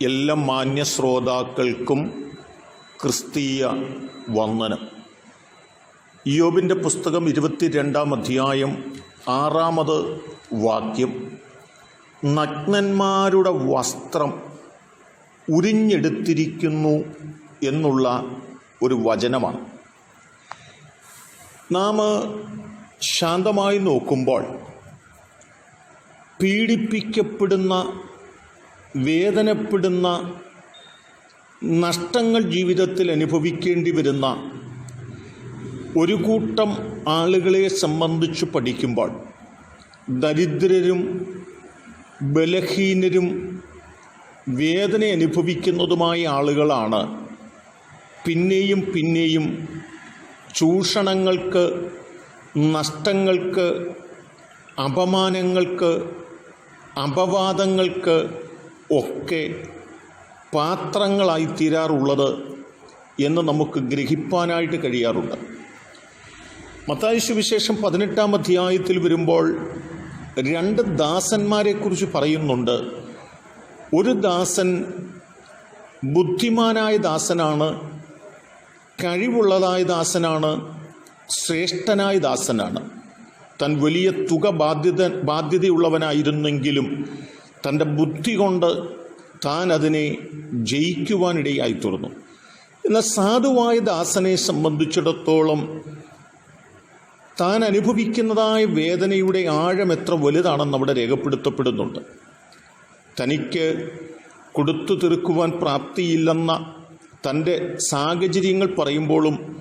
എല്ലാ മാന്യ ശ്രോതാക്കൾക്കും ക്രിസ്തീയ വന്ദനം. യോബിന്റെ പുസ്തകം ഇരുപത്തിരണ്ടാം അധ്യായം ആറാമത് വാക്യം. നഗ്നന്മാരുടെ വസ്ത്രം ഉരിഞ്ഞെടുത്തിരിക്കുന്നു എന്നുള്ള ഒരു വചനമാണ്. നാം ശാന്തമായി നോക്കുമ്പോൾ പീഡിപ്പിക്കപ്പെടുന്ന വേദനപ്പെടുന്ന നഷ്ടങ്ങൾ ജീവിതത്തിൽ അനുഭവിക്കേണ്ടി വരുന്ന ഒരു കൂട്ടം ആളുകളെ സംബന്ധിച്ച് പഠിക്കുമ്പോൾ ദരിദ്രരും ബലഹീനരും വേദന അനുഭവിക്കുന്നതുമായ ആളുകളാണ്. പിന്നെയും പിന്നെയും ചൂഷണങ്ങൾക്ക് നഷ്ടങ്ങൾക്ക് അപമാനങ്ങൾക്ക് അപവാദങ്ങൾക്ക് ഒക്കെ പാത്രങ്ങളായി തീരാറുള്ളത് എന്ന് നമുക്ക് ഗ്രഹിപ്പാനായിട്ട് കഴിയാറുണ്ട്. മത്തായി സുവിശേഷം പതിനെട്ടാം അധ്യായത്തിൽ വരുമ്പോൾ രണ്ട് ദാസന്മാരെക്കുറിച്ച് പറയുന്നുണ്ട്. ഒരു ദാസൻ ബുദ്ധിമാനായ ദാസനാണ് കഴിവുള്ളതായ ദാസനാണ് ശ്രേഷ്ഠനായ ദാസനാണ്. തൻ വലിയ തുക ബാധ്യത ബാധ്യതയുള്ളവനായിരുന്നെങ്കിലും തന്റെ ബുദ്ധി കൊണ്ട് താൻ അതിനെ ജയിക്കുവാനിടയായി തീർന്നു എന്നാൽ സാധുവായ ദാസനെ സംബന്ധിച്ചിടത്തോളം താൻ അനുഭവിക്കുന്നതായ വേദനയുടെ ആഴം എത്ര വലുതാണെന്ന് അവിടെ രേഖപ്പെടുത്തപ്പെടുന്നുണ്ട്. തനിക്ക് കൊടുത്തു തീർക്കുവാൻ പ്രാപ്തിയില്ലെന്ന തന്റെ സാഹചര്യങ്ങൾ പറയുമ്പോഴും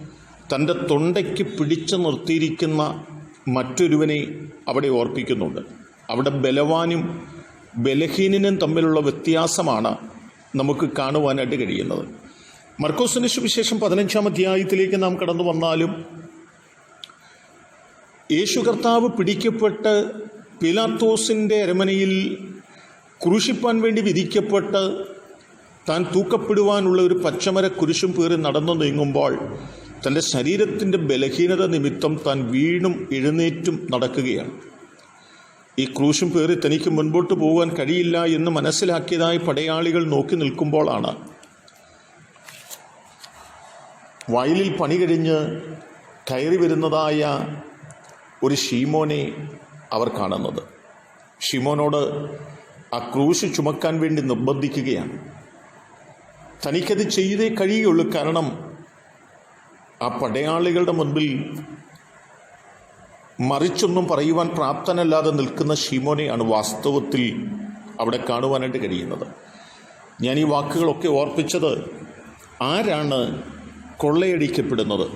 തന്റെ തൊണ്ടയ്ക്ക് പിടിച്ചു നിർത്തിയിരിക്കുന്ന മറ്റൊരുവനെ അവിടെ ഓർപ്പിക്കുന്നുണ്ട്. അവിടെ ബലവാനും ബലഹീനനും തമ്മിലുള്ള വ്യത്യാസമാണ് നമുക്ക് കാണുവാനായിട്ട് കഴിയുന്നത്. മർക്കോസിന് സുവിശേഷം പതിനഞ്ചാം അധ്യായത്തിലേക്ക് നാം കടന്നു വന്നാലും യേശു കർത്താവ് പിടിക്കപ്പെട്ട് പിലാത്തോസിന്റെ അരമനയിൽ ക്രൂശിപ്പാൻ വേണ്ടി വിധിക്കപ്പെട്ട് താൻ തൂക്കപ്പെടുവാനുള്ള ഒരു പച്ചമര കുരിശും പേറി നടന്നു നീങ്ങുമ്പോൾ തന്റെ ശരീരത്തിന്റെ ബലഹീനത നിമിത്തം താൻ വീണും എഴുന്നേറ്റും നടക്കുകയാണ്. ഈ ക്രൂശും പേറി തനിക്ക് മുൻപോട്ട് പോകാൻ കഴിയില്ല എന്ന് മനസ്സിലാക്കിയതായി പടയാളികൾ നോക്കി നിൽക്കുമ്പോഴാണ് വയലിൽ പണി കഴിഞ്ഞ് കയറി വരുന്നതായ ഒരു ഷീമോനെ അവർ കാണുന്നത്. ഷിമോനോട് ആ ക്രൂശ് ചുമക്കാൻ വേണ്ടി നിർബന്ധിക്കുകയാണ്. തനിക്കത് ചെയ്തേ കഴിയുള്ളൂ. കാരണം ആ പടയാളികളുടെ മുൻപിൽ മറിച്ചൊന്നും പറയുവാൻ പ്രാപ്തനല്ലാതെ നിൽക്കുന്ന ഷിമോനെയാണ് വാസ്തവത്തിൽ അവിടെ കാണുവാനായിട്ട് കഴിയുന്നത്. ഞാൻ ഈ വാക്കുകളൊക്കെ ഓർപ്പിച്ചത് ആരാണ് കൊള്ളയടിക്കപ്പെടുന്നത്?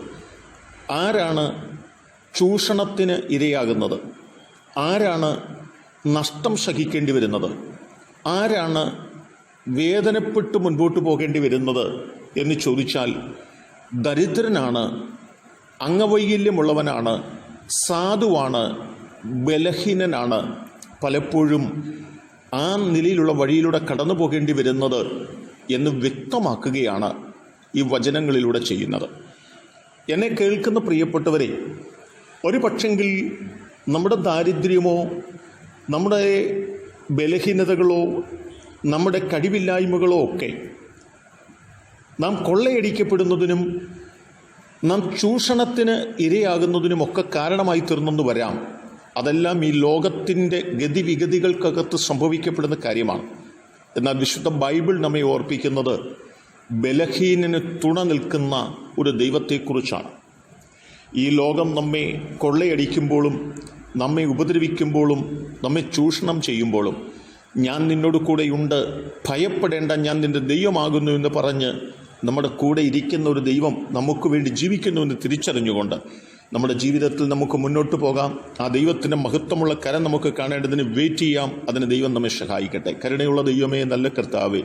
ആരാണ് ചൂഷണത്തിന് ഇരയാകുന്നത്? ആരാണ് നഷ്ടം സഹിക്കേണ്ടി വരുന്നത്? ആരാണ് വേദനപ്പെട്ട് മുൻപോട്ട് പോകേണ്ടി വരുന്നത് എന്ന് ചോദിച്ചാൽ ദരിദ്രനാണ് അംഗവൈകല്യമുള്ളവനാണ് സാധുവാണ് ബലഹീനനാണ് പലപ്പോഴും ആ നിലയിലുള്ള വഴിയിലൂടെ കടന്നു പോകേണ്ടി വരുന്നത് എന്ന് വ്യക്തമാക്കുകയാണ് ഈ വചനങ്ങളിലൂടെ ചെയ്യുന്നത്. എന്നെ കേൾക്കുന്ന പ്രിയപ്പെട്ടവരെ ഒരു പക്ഷെങ്കിൽ നമ്മുടെ ദാരിദ്ര്യമോ നമ്മുടെ ബലഹീനതകളോ നമ്മുടെ കഴിവില്ലായ്മകളോ ഒക്കെ നാം കൊള്ളയടിക്കപ്പെടുന്നതിനും നാം ചൂഷണത്തിന് ഇരയാകുന്നതിനുമൊക്കെ കാരണമായി തീർന്നെന്ന് വരാം. അതെല്ലാം ഈ ലോകത്തിന്റെ ഗതിവിഗതികൾക്കകത്ത് സംഭവിക്കപ്പെടുന്ന കാര്യമാണ്. എന്നാൽ വിശുദ്ധ ബൈബിൾ നമ്മെ ഓർപ്പിക്കുന്നത് ബലഹീനന് തുണ നിൽക്കുന്ന ഒരു ദൈവത്തെക്കുറിച്ചാണ്. ഈ ലോകം നമ്മെ കൊള്ളയടിക്കുമ്പോഴും നമ്മെ ഉപദ്രവിക്കുമ്പോഴും നമ്മെ ചൂഷണം ചെയ്യുമ്പോഴും ഞാൻ നിന്നോട് കൂടെയുണ്ട് ഭയപ്പെടേണ്ട ഞാൻ നിന്റെ ദൈവമാകുന്നു എന്ന് പറഞ്ഞ് നമ്മുടെ കൂടെ ഇരിക്കുന്ന ഒരു ദൈവം നമുക്ക് വേണ്ടി ജീവിക്കുന്നു എന്ന് തിരിച്ചറിഞ്ഞുകൊണ്ട് നമ്മുടെ ജീവിതത്തിൽ നമുക്ക് മുന്നോട്ട് പോകാം. ആ ദൈവത്തിന്റെ മഹത്വമുള്ള കരം നമുക്ക് കാണേണ്ടതിന് വെയിറ്റ് ചെയ്യാം. അതിന് ദൈവം നമ്മെ സഹായിക്കട്ടെ. കരുണയുള്ള ദൈവമേ നല്ല കർത്താവേ.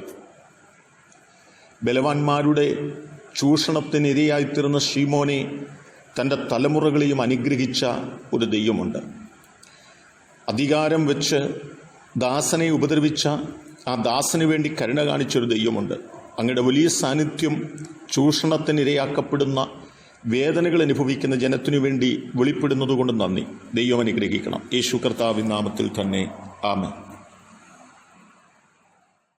ബലവാന്മാരുടെ ചൂഷണത്തിനിരയായിത്തീർന്ന ഷീമോനെ തന്റെ തലമുറകളെയും അനുഗ്രഹിച്ച ഒരു ദൈവമുണ്ട്. അധികാരം വെച്ച് ദാസനെ ഉപദ്രവിച്ച ആ ദാസന് വേണ്ടി കരുണ കാണിച്ചൊരു ദൈവമുണ്ട്. അങ്ങയുടെ വലിയ സാന്നിധ്യം ചൂഷണത്തിനിരയാക്കപ്പെടുന്ന വേദനകൾ അനുഭവിക്കുന്ന ജനത്തിനു വേണ്ടി വെളിപ്പെടുന്നതുകൊണ്ട് നന്ദി. ദൈവം അനുഗ്രഹിക്കണം. യേശു കർത്താവിൻ നാമത്തിൽ തന്നെ. ആമേ